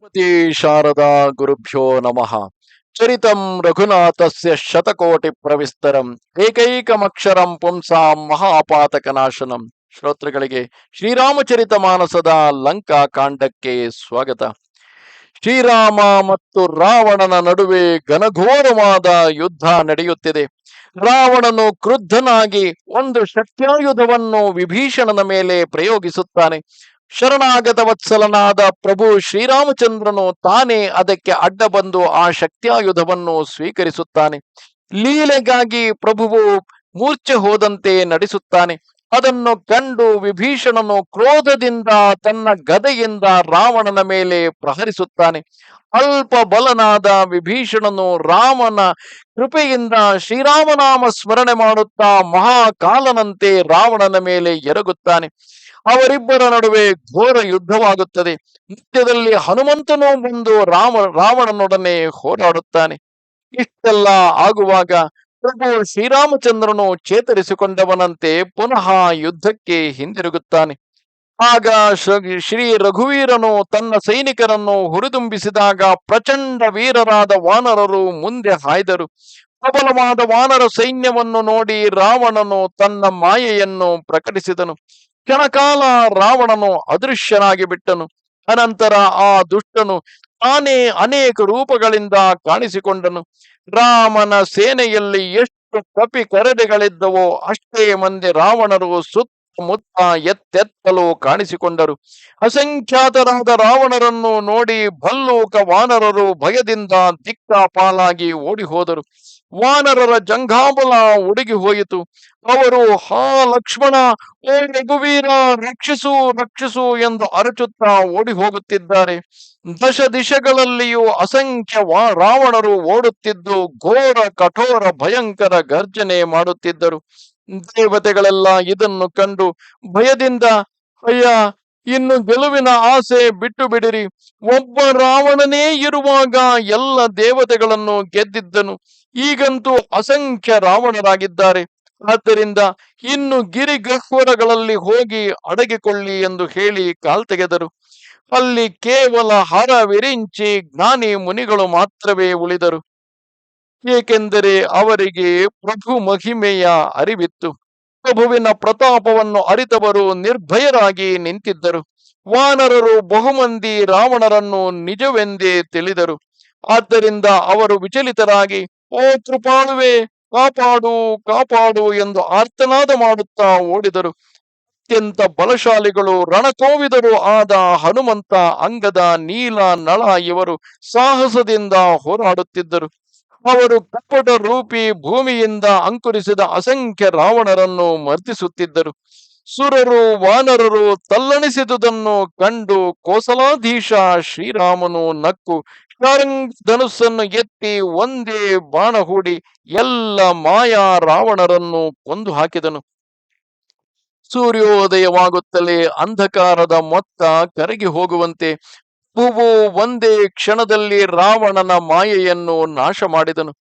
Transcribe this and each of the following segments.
ಶ್ರೀಮತಿ ಶಾರದಾ ಗುರುಭ್ಯೋ ನಮಃ. ಚರಿತಂ ರಘುನಾಥಸ್ಯ ಶತಕೋಟಿ ಪ್ರವಿಸ್ತರಂ ಏಕೈಕಮಕ್ಷರಂ ಪುಂಸಾಂ ಮಹಾಪಾತಕನಾಶನಂ. ಶ್ರೋತೃಗಳಿಗೆ ಶ್ರೀರಾಮಚರಿತ ಮಾನಸದ ಲಂಕಾ ಕಾಂಡಕ್ಕೆ ಸ್ವಾಗತ. ಶ್ರೀರಾಮ ಮತ್ತು ರಾವಣನ ನಡುವೆ ಘನಘೋರವಾದ ಯುದ್ಧ ನಡೆಯುತ್ತಿದೆ. ರಾವಣನು ಕ್ರುದ್ಧನಾಗಿ ಒಂದು ಶಕ್ತ್ಯಾಯುಧವನ್ನು ವಿಭೀಷಣನ ಮೇಲೆ ಪ್ರಯೋಗಿಸುತ್ತಾನೆ. ಶರಣಾಗತ ವತ್ಸಲನಾದ ಪ್ರಭು ಶ್ರೀರಾಮಚಂದ್ರನು ತಾನೇ ಅದಕ್ಕೆ ಅಡ್ಡ ಬಂದು ಆ ಶಕ್ತಿಯಾಯುಧವನ್ನು ಸ್ವೀಕರಿಸುತ್ತಾನೆ. ಲೀಲೆಗಾಗಿ ಪ್ರಭುವು ಮೂರ್ಛೆ ಹೋದಂತೆ ನಡೆಸುತ್ತಾನೆ. ಅದನ್ನು ಕಂಡು ವಿಭೀಷಣನು ಕ್ರೋಧದಿಂದ ತನ್ನ ಗದೆಯಿಂದ ರಾವಣನ ಮೇಲೆ ಪ್ರಹರಿಸುತ್ತಾನೆ. ಅಲ್ಪ ಬಲನಾದ ವಿಭೀಷಣನು ರಾಮನ ಕೃಪೆಯಿಂದ ಶ್ರೀರಾಮನಾಮ ಸ್ಮರಣೆ ಮಾಡುತ್ತಾ ಮಹಾಕಾಲನಂತೆ ರಾವಣನ ಮೇಲೆ ಎರಗುತ್ತಾನೆ. ಅವರಿಬ್ಬರ ನಡುವೆ ಘೋರ ಯುದ್ಧವಾಗುತ್ತದೆ. ನಿತ್ಯದಲ್ಲಿ ಹನುಮಂತನು ಬಂದು ರಾಮ, ರಾವಣನೊಡನೆ ಹೋರಾಡುತ್ತಾನೆ. ಇಷ್ಟೆಲ್ಲ ಆಗುವಾಗ ಪ್ರಭು ಶ್ರೀರಾಮಚಂದ್ರನು ಚೇತರಿಸಿಕೊಂಡವನಂತೆ ಪುನಃ ಯುದ್ಧಕ್ಕೆ ಹಿಂದಿರುಗುತ್ತಾನೆ. ಆಗ ಶ್ರ- ರಘುವೀರನು ತನ್ನ ಸೈನಿಕರನ್ನು ಹುರಿದುಂಬಿಸಿದಾಗ ಪ್ರಚಂಡ ವೀರರಾದ ವಾನರರು ಮುಂದೆ ಹಾಯ್ದರು. ಪ್ರಬಲವಾದ ವಾನರ ಸೈನ್ಯವನ್ನು ನೋಡಿ ರಾವಣನು ತನ್ನ ಮಾಯೆಯನ್ನು ಪ್ರಕಟಿಸಿದನು. ಕ್ಷಣಕಾಲ ರಾವಣನು ಅದೃಶ್ಯನಾಗಿ ಬಿಟ್ಟನು. ಅನಂತರ ಆ ದುಷ್ಟನು ತಾನೇ ಅನೇಕ ರೂಪಗಳಿಂದ ಕಾಣಿಸಿಕೊಂಡನು. ರಾಮನ ಸೇನೆಯಲ್ಲಿ ಎಷ್ಟು ಕಪಿ ಕರಡೆಗಳಿದ್ದವೋ ಅಷ್ಟೇ ಮಂದಿ ರಾವಣರು ಸುತ್ತಮುತ್ತ ಎತ್ತೆತ್ತಲು ಕಾಣಿಸಿಕೊಂಡರು. ಅಸಂಖ್ಯಾತರಾದ ರಾವಣರನ್ನು ನೋಡಿ ಭಲ್ಲೂಕ ವಾನರರು ಭಯದಿಂದ ದಿಕ್ಕಾಪಾಲಾಗಿ ಓಡಿ ಹೋದರು ವಾನರರ ಜಂಘಾಬಲ ಉಡುಗಿ ಹೋಯಿತು. ಅವರು, ಹಾ, ಲಕ್ಷ್ಮಣ, ಓ ರಘುವೀರ ರಕ್ಷಿಸು ರಕ್ಷಿಸು ಎಂದು ಅರಚುತ್ತಾ ಓಡಿ ಹೋಗುತ್ತಿದ್ದಾರೆ. ದಶ ದಿಶೆಗಳಲ್ಲಿಯೂ ಅಸಂಖ್ಯ ರಾವಣರು ಓಡುತ್ತಿದ್ದು, ಘೋರ, ಕಠೋರ, ಭಯಂಕರ ಗರ್ಜನೆ ಮಾಡುತ್ತಿದ್ದರು. ದೇವತೆಗಳೆಲ್ಲ ಇದನ್ನು ಕಂಡು ಭಯದಿಂದ, ಅಯ್ಯ ಇನ್ನು ಗೆಲುವಿನ ಆಸೆ ಬಿಟ್ಟು ಬಿಡಿರಿ. ಒಬ್ಬ ರಾವಣನೇ ಇರುವಾಗ ಎಲ್ಲ ದೇವತೆಗಳನ್ನು ಗೆದ್ದಿದ್ದನು. ಈಗಂತೂ ಅಸಂಖ್ಯ ರಾವಣರಾಗಿದ್ದಾರೆ. ಆದ್ದರಿಂದ ಇನ್ನು ಗಿರಿಗಹ್ವರಗಳಲ್ಲಿ ಹೋಗಿ ಅಡಗಿಕೊಳ್ಳಿ ಎಂದು ಹೇಳಿ ಕಾಲ್ತೆಗೆದರು ಅಲ್ಲಿ ಕೇವಲ ಹರ ವಿರಿಂಚಿ ಜ್ಞಾನಿ ಮುನಿಗಳು ಮಾತ್ರವೇ ಉಳಿದರು. ಏಕೆಂದರೆ ಅವರಿಗೆ ಪ್ರಭು ಮಹಿಮೆಯ ಅರಿವಿತ್ತು. ಪ್ರಭುವಿನ ಪ್ರತಾಪವನ್ನು ಅರಿತವರು ನಿರ್ಭಯರಾಗಿ ನಿಂತಿದ್ದರು. ವಾನರರು ಬಹುಮಂದಿ ರಾವಣರನ್ನು ನಿಜವೆಂದೇ ತಿಳಿದರು. ಆದ್ದರಿಂದ ಅವರು ವಿಚಲಿತರಾಗಿ, ಓ ಕೃಪಾಳುವೆ, ಕಾಪಾಡು ಕಾಪಾಡು ಎಂದು ಆರ್ತನಾದ ಮಾಡುತ್ತಾ ಓಡಿದರು. ಅತ್ಯಂತ ಬಲಶಾಲಿಗಳು ರಣಕೋವಿದರು ಆದ ಹನುಮಂತ ಅಂಗದ ನೀಲ ನಳ ಇವರು ಸಾಹಸದಿಂದ ಹೋರಾಡುತ್ತಿದ್ದರು. ಅವರು ಕಪಟ ರೂಪಿ ಭೂಮಿಯಿಂದ ಅಂಕುರಿಸಿದ ಅಸಂಖ್ಯ ರಾವಣರನ್ನು ಮರ್ತಿಸುತ್ತಿದ್ದರು ಸುರರು, ವಾನರರು ತಲ್ಲಣಿಸಿದುದನ್ನು ಕಂಡು ಕೋಸಲಾಧೀಶ ಶ್ರೀರಾಮನು ನಕ್ಕು ಧನುಸ್ಸನ್ನು ಎತ್ತಿ ಒಂದೇ ಬಾಣ ಎಲ್ಲ ಮಾಯಾ ರಾವಣರನ್ನು ಕೊಂದು ಹಾಕಿದನು. ಸೂರ್ಯೋದಯವಾಗುತ್ತಲೇ ಅಂಧಕಾರದ ಮೊತ್ತ ಕರಗಿ ಹೋಗುವಂತೆ ಪ್ರಭುವು ಒಂದೇ ಕ್ಷಣದಲ್ಲಿ ರಾವಣನ ಮಾಯೆಯನ್ನು ನಾಶ ಮಾಡಿದನು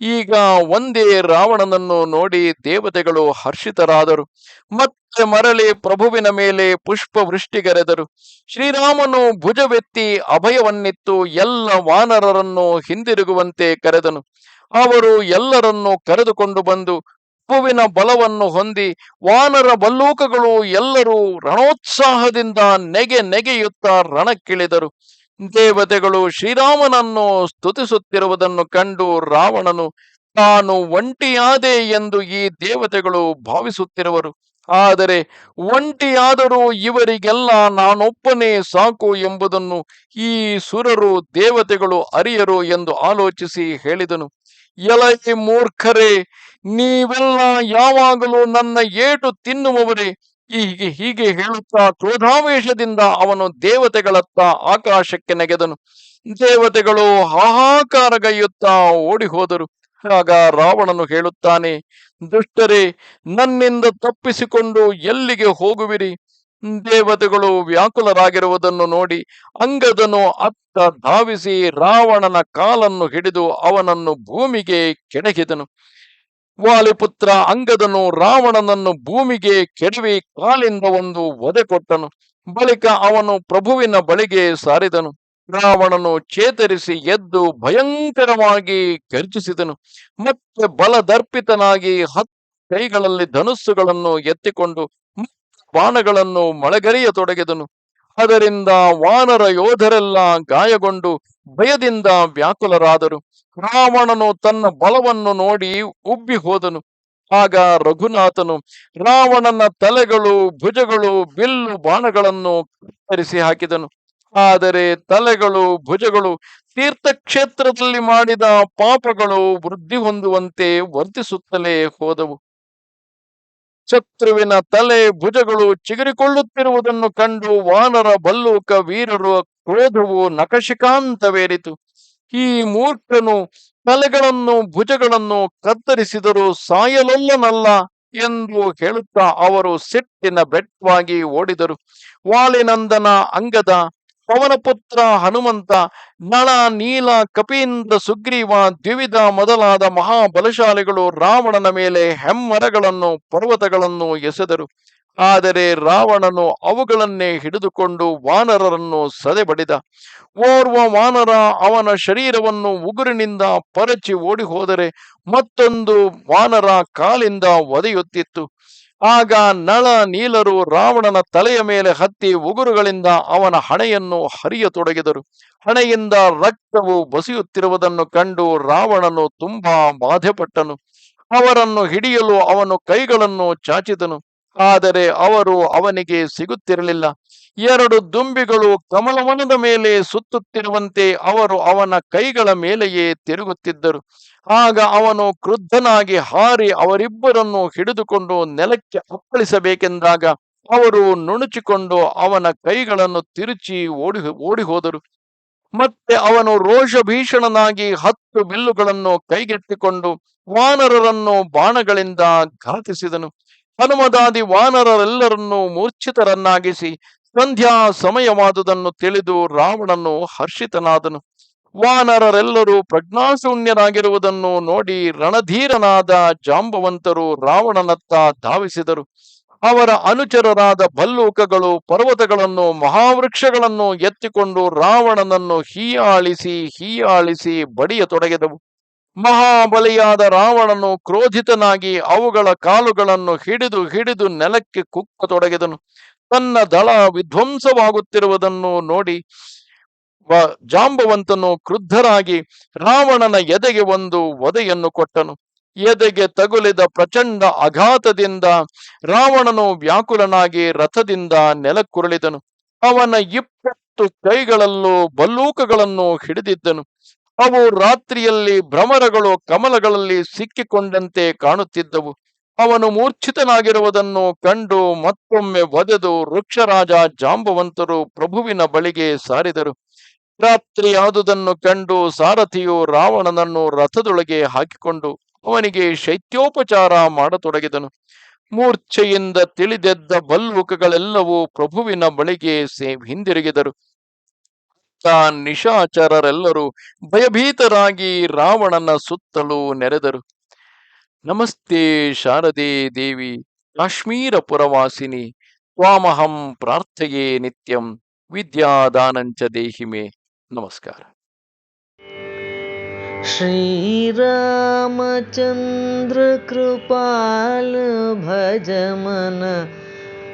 ಈಗ ಒಂದೇ ರಾವಣನನ್ನು ನೋಡಿ ದೇವತೆಗಳು ಹರ್ಷಿತರಾದರು. ಮತ್ತೆ ಮರಳಿ ಪ್ರಭುವಿನ ಮೇಲೆ ಪುಷ್ಪ ಕರೆದರು ಶ್ರೀರಾಮನು ಭುಜವೆತ್ತಿ ಅಭಯವನ್ನಿತ್ತು. ಎಲ್ಲ ವಾನರರನ್ನು ಹಿಂದಿರುಗುವಂತೆ ಕರೆದನು. ಅವರು ಎಲ್ಲರನ್ನು ಕರೆದುಕೊಂಡು ಬಂದು ಪ್ರಭುವಿನ ಬಲವನ್ನು ಹೊಂದಿ ವಾನರ ಬಲ್ಲೂಕಗಳು ಎಲ್ಲರೂ ರಣೋತ್ಸಾಹದಿಂದ ನೆಗೆ ನೆಗೆಯುತ್ತಾ ರಣಕ್ಕಿಳಿದರು. ದೇವತೆಗಳು ಶ್ರೀರಾಮನನ್ನು ಸ್ತುತಿಸುತ್ತಿರುವುದನ್ನು ಕಂಡು ರಾವಣನು, ತಾನು ಒಂಟಿಯಾದೆ ಎಂದು ಈ ದೇವತೆಗಳು ಭಾವಿಸುತ್ತಿರುವರು. ಆದರೆ ಒಂಟಿಯಾದರೂ ಇವರಿಗೆಲ್ಲ ನಾನೊಪ್ಪನೇ ಸಾಕು ಎಂಬುದನ್ನು ಈ ಸುರರು ದೇವತೆಗಳು ಅರಿಯರು ಎಂದು ಆಲೋಚಿಸಿ ಹೇಳಿದನು. ಎಲೈ ಮೂರ್ಖರೇ ನೀವೆಲ್ಲ ಯಾವಾಗಲೂ ನನ್ನ ಏಟು ತಿನ್ನುವವರೇ. ಹೀಗೆ ಹೀಗೆ ಹೇಳುತ್ತಾ ಕ್ರೋಧಾವೇಶದಿಂದ ಅವನು ದೇವತೆಗಳತ್ತ ಆಕಾಶಕ್ಕೆ ನೆಗೆದನು. ದೇವತೆಗಳು ಹಾಹಾಕಾರಗೈಯುತ್ತಾ ಓಡಿ ಹೋದರು ಆಗ ರಾವಣನು ಹೇಳುತ್ತಾನೆ, ದುಷ್ಟರೇ, ನನ್ನಿಂದ ತಪ್ಪಿಸಿಕೊಂಡು ಎಲ್ಲಿಗೆ ಹೋಗುವಿರಿ? ದೇವತೆಗಳು ವ್ಯಾಕುಲರಾಗಿರುವುದನ್ನು ನೋಡಿ ಅಂಗದನು ಅತ್ತ ಧಾವಿಸಿ ರಾವಣನ ಕಾಲನ್ನು ಹಿಡಿದು ಅವನನ್ನು ಭೂಮಿಗೆ ಕೆಣಕಿದನು ವಾಲಿಪುತ್ರ ಅಂಗದನು ರಾವಣನನ್ನು ಭೂಮಿಗೆ ಕೆಡವಿ ಕಾಲಿಂದ ಒಂದು ಒದೆ ಕೊಟ್ಟನು. ಬಳಿಕ ಅವನು ಪ್ರಭುವಿನ ಬಳಿಗೆ ಸಾರಿದನು. ರಾವಣನು ಚೇತರಿಸಿ ಎದ್ದು ಭಯಂಕರವಾಗಿ ಗರ್ಜಿಸಿದನು. ಮತ್ತೆ ಬಲದರ್ಪಿತನಾಗಿ ಹತ್ತು ಕೈಗಳಲ್ಲಿ ಧನುಸ್ಸುಗಳನ್ನು ಎತ್ತಿಕೊಂಡು ಬಾಣಗಳನ್ನು ಮೊಳಗರಿಯತೊಡಗಿದನು. ಅದರಿಂದ ವಾನರ ಯೋಧರೆಲ್ಲ ಗಾಯಗೊಂಡು ಭಯದಿಂದ ವ್ಯಾಕುಲರಾದರು. ರಾವಣನು ತನ್ನ ಬಲವನ್ನು ನೋಡಿ ಉಬ್ಬಿ ಹೋದನು. ಆಗ ರಘುನಾಥನು ರಾವಣನ ತಲೆಗಳು, ಭುಜಗಳು, ಬಿಲ್ಲು ಬಾಣಗಳನ್ನು ಕತ್ತರಿಸಿ ಹಾಕಿದನು. ಆದರೆ ತಲೆಗಳು, ಭುಜಗಳು ತೀರ್ಥಕ್ಷೇತ್ರದಲ್ಲಿ ಮಾಡಿದ ಪಾಪಗಳು ವೃದ್ಧಿ ಹೊಂದುವಂತೆ ವರ್ತಿಸುತ್ತಲೇ ಹೋದವು. ಶತ್ರುವಿನ ತಲೆ, ಭುಜಗಳು ಚಿಗುರಿಕೊಳ್ಳುತ್ತಿರುವುದನ್ನು ಕಂಡು ವಾನರ ಬಲ್ಲೂಕ ವೀರರು ಕ್ರೋಧವು ನಖಶಿಕಾಂತವೇರಿತು ಈ ಮೂರ್ಖನು ತಲೆಗಳನ್ನು ಭುಜಗಳನ್ನು ಕತ್ತರಿಸಿದರೂ ಸಾಯಲೊಲ್ಲನಲ್ಲ ಎಂದು ಹೇಳುತ್ತಾ ಅವರು ಸಿಟ್ಟಿನ ಬೆಟ್ಟವಾಗಿ ಓಡಿದರು. ವಾಲಿನಂದನ ಅಂಗದ ಪವನಪುತ್ರ ಹನುಮಂತ, ನಳ, ನೀಲ ಕಪೀಂದ್ರ ಸುಗ್ರೀವ, ದ್ವಿವಿಧ ಮೊದಲಾದ ಮಹಾಬಲಶಾಲಿಗಳು ರಾವಣನ ಮೇಲೆ ಹೆಮ್ಮರಗಳನ್ನು, ಪರ್ವತಗಳನ್ನು ಎಸೆದರು. ಆದರೆ ರಾವಣನು ಅವುಗಳನ್ನೇ ಹಿಡಿದುಕೊಂಡು ವಾನರರನ್ನು ಸದೆಬಡಿದ. ಓರ್ವ ವಾನರ ಅವನ ಶರೀರವನ್ನು ಉಗುರಿನಿಂದ ಪರಚಿ ಓಡಿ ಮತ್ತೊಂದು ವಾನರ ಕಾಲಿಂದ ಒದೆಯುತ್ತಿತ್ತು. ಆಗ ನಳ ನೀಲರು ರಾವಣನ ತಲೆಯ ಮೇಲೆ ಹತ್ತಿ ಉಗುರುಗಳಿಂದ ಅವನ ಹಣೆಯನ್ನು ಹರಿಯತೊಡಗಿದರು. ಹಣೆಯಿಂದ ರಕ್ತವು ಬಸಿಯುತ್ತಿರುವುದನ್ನು ಕಂಡು ರಾವಣನು ತುಂಬಾ ಬಾಧೆಪಟ್ಟನು. ಅವರನ್ನು ಹಿಡಿಯಲು ಅವನು ಕೈಗಳನ್ನು ಚಾಚಿದನು. ಆದರೆ ಅವರು ಅವನಿಗೆ ಸಿಗುತ್ತಿರಲಿಲ್ಲ. ಎರಡು ದುಂಬಿಗಳು ಕಮಲವನದ ಮೇಲೆ ಸುತ್ತುತ್ತಿರುವಂತೆ ಅವರು ಅವನ ಕೈಗಳ ಮೇಲೆಯೇ ತಿರುಗುತ್ತಿದ್ದರು. ಆಗ ಅವನು ಕ್ರುದ್ಧನಾಗಿ ಹಾರಿ ಅವರಿಬ್ಬರನ್ನು ಹಿಡಿದುಕೊಂಡು ನೆಲಕ್ಕೆ ಅಪ್ಪಳಿಸಬೇಕೆಂದಾಗ ಅವರು ನುಣುಚಿಕೊಂಡು ಅವನ ಕೈಗಳನ್ನು ತಿರುಚಿ ಓಡಿ ಓಡಿ ಮತ್ತೆ ಅವನು ರೋಷಭೀಷಣನಾಗಿ ಹತ್ತು ಬಿಲ್ಲುಗಳನ್ನು ಕೈಗೆತ್ತಿಕೊಂಡು ವಾನರರನ್ನು ಬಾಣಗಳಿಂದ ಘಾತಿಸಿದನು. ಹನುಮದಾದಿ ವಾನರರೆಲ್ಲರನ್ನೂ ಮೂರ್ಛಿತರನ್ನಾಗಿಸಿ ಸಂಧ್ಯಾ ಸಮಯವಾದುದನ್ನು ತಿಳಿದು ರಾವಣನು ಹರ್ಷಿತನಾದನು. ವಾನರರೆಲ್ಲರೂ ಪ್ರಜ್ಞಾಶೂನ್ಯರಾಗಿರುವುದನ್ನು ನೋಡಿ ರಣಧೀರನಾದ ಜಾಂಬವಂತರು ರಾವಣನತ್ತ ಧಾವಿಸಿದರು. ಅವರ ಅನುಚರರಾದ ಭಲ್ಲೂಕಗಳು ಪರ್ವತಗಳನ್ನು ಮಹಾವೃಕ್ಷಗಳನ್ನು ಎತ್ತಿಕೊಂಡು ರಾವಣನನ್ನು ಹೀಯಾಳಿಸಿ ಹೀಯಾಳಿಸಿ ಬಡಿಯತೊಡಗಿದವು. ಮಹಾಬಲಿಯಾದ ರಾವಣನು ಕ್ರೋಧಿತನಾಗಿ ಅವುಗಳ ಕಾಲುಗಳನ್ನು ಹಿಡಿದು ಹಿಡಿದು ನೆಲಕ್ಕೆ ಕುಕ್ಕತೊಡಗಿದನು. ತನ್ನ ದಳ ವಿಧ್ವಂಸವಾಗುತ್ತಿರುವುದನ್ನು ನೋಡಿ ಜಾಂಬವಂತನು ಕ್ರುದ್ಧರಾಗಿ ರಾವಣನ ಎದೆಗೆ ಒಂದು ಒದೆಯನ್ನು ಕೊಟ್ಟನು. ಎದೆಗೆ ತಗುಲಿದ ಪ್ರಚಂಡ ಅಘಾತದಿಂದ ರಾವಣನು ವ್ಯಾಕುಲನಾಗಿ ರಥದಿಂದ ನೆಲಕ್ಕುರುಳಿದನು. ಅವನ ಇಪ್ಪತ್ತು ಕೈಗಳಲ್ಲೂ ಬಲ್ಲೂಕಗಳನ್ನು ಹಿಡಿದಿದ್ದನು. ಅವು ರಾತ್ರಿಯಲ್ಲಿ ಭ್ರಮರಗಳು ಕಮಲಗಳಲ್ಲಿ ಸಿಕ್ಕಿಕೊಂಡಂತೆ ಕಾಣುತ್ತಿದ್ದವು. ಅವನು ಮೂರ್ಛಿತನಾಗಿರುವುದನ್ನು ಕಂಡು ಮತ್ತೊಮ್ಮೆ ಒದೆದು ವೃಕ್ಷರಾಜ ಜಾಂಬವಂತರು ಪ್ರಭುವಿನ ಬಳಿಗೆ ಸಾರಿದರು. ರಾತ್ರಿಯಾದುದನ್ನು ಕಂಡು ಸಾರಥಿಯು ರಾವಣನನ್ನು ರಥದೊಳಗೆ ಹಾಕಿಕೊಂಡು ಅವನಿಗೆ ಶೈತ್ಯೋಪಚಾರ ಮಾಡತೊಡಗಿದನು. ಮೂರ್ಛೆಯಿಂದ ತಿಳಿದೆದ್ದ ಬಲ್ಲುಕಗಳೆಲ್ಲವೂ ಪ್ರಭುವಿನ ಬಳಿಗೆ ಸೇ ಹಿಂದಿರುಗಿದರು. ನಿಶಾಚರರೆಲ್ಲರೂ ಭಯಭೀತರಾಗಿ ರಾವಣನ ಸುತ್ತಲೂ ನೆರೆದರು ನಮಸ್ತೆ ಶಾರದೆ ದೇವಿ ಕಾಶ್ಮೀರ ಪುರವಾಸಿನಿ ತ್ವಾಮಹಂ ಪ್ರಾರ್ಥಯೇ ನಿತ್ಯಂ ವಿದ್ಯಾದಾನಂಚ ದೇಹಿಮೆ ನಮಸ್ಕಾರ श्रीरामचन्द्र कृपाल